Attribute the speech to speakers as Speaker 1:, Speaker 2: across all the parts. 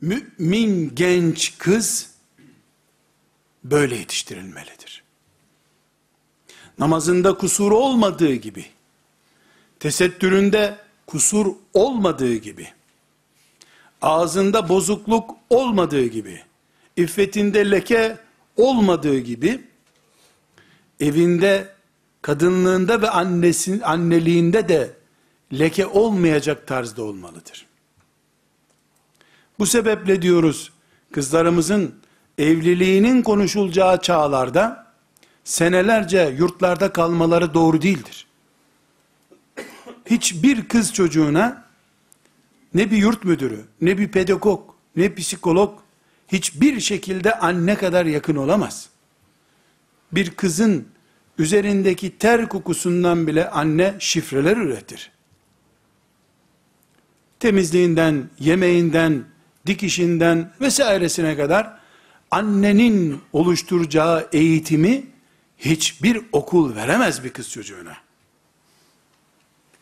Speaker 1: Mümin genç kız böyle yetiştirilmelidir. Namazında kusur olmadığı gibi, tesettüründe kusur olmadığı gibi, ağzında bozukluk olmadığı gibi, iffetinde leke olmadığı gibi, evinde, kadınlığında ve annesin, anneliğinde de leke olmayacak tarzda olmalıdır. Bu sebeple diyoruz, kızlarımızın evliliğinin konuşulacağı çağlarda, senelerce yurtlarda kalmaları doğru değildir. Hiçbir kız çocuğuna, ne bir yurt müdürü, ne bir pedagog, ne psikolog, hiçbir şekilde anne kadar yakın olamaz. Bir kızın üzerindeki ter kokusundan bile anne şifreler üretir. Temizliğinden, yemeğinden, dikişinden vesairesine kadar annenin oluşturacağı eğitimi hiçbir okul veremez bir kız çocuğuna.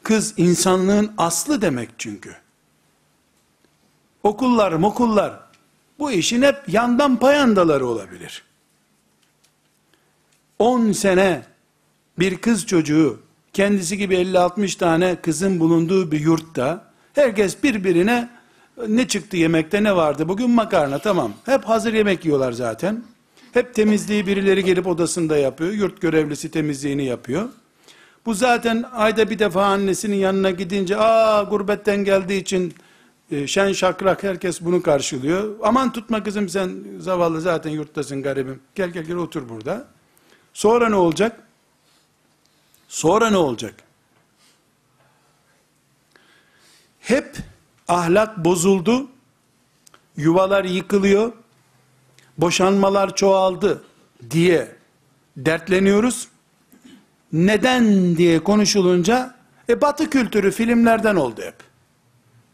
Speaker 1: Kız insanlığın aslı demek çünkü. Okullar, mokullar bu işin hep yandan payandaları olabilir. 10 sene bir kız çocuğu kendisi gibi 50-60 tane kızın bulunduğu bir yurtta herkes birbirine ne çıktı yemekte ne vardı? Bugün makarna tamam. Hep hazır yemek yiyorlar zaten. Hep temizliği birileri gelip odasında yapıyor. Yurt görevlisi temizliğini yapıyor. Bu zaten ayda bir defa annesinin yanına gidince aa gurbetten geldiği için e, şen şakrak herkes bunu karşılıyor. Aman tutma kızım sen zavallı zaten yurttasın garibim. Gel gel gel otur burada. Sonra ne olacak? Sonra ne olacak? Hep ahlak bozuldu, yuvalar yıkılıyor, boşanmalar çoğaldı diye dertleniyoruz. Neden diye konuşulunca, e batı kültürü filmlerden oldu hep.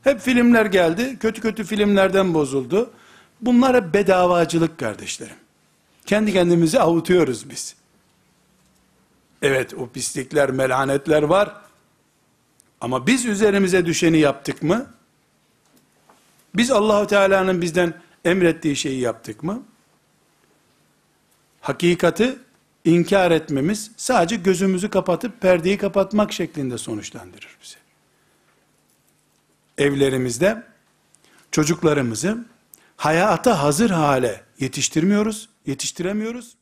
Speaker 1: Hep filmler geldi, kötü kötü filmlerden bozuldu. Bunlar hep bedavacılık kardeşlerim. Kendi kendimizi avutuyoruz biz. Evet o pislikler, melhanetler var. Ama biz üzerimize düşeni yaptık mı? Biz Allahu Teala'nın bizden emrettiği şeyi yaptık mı? Hakikati inkar etmemiz sadece gözümüzü kapatıp perdeyi kapatmak şeklinde sonuçlandırır bizi. Evlerimizde çocuklarımızı hayata hazır hale yetiştirmiyoruz, yetiştiremiyoruz.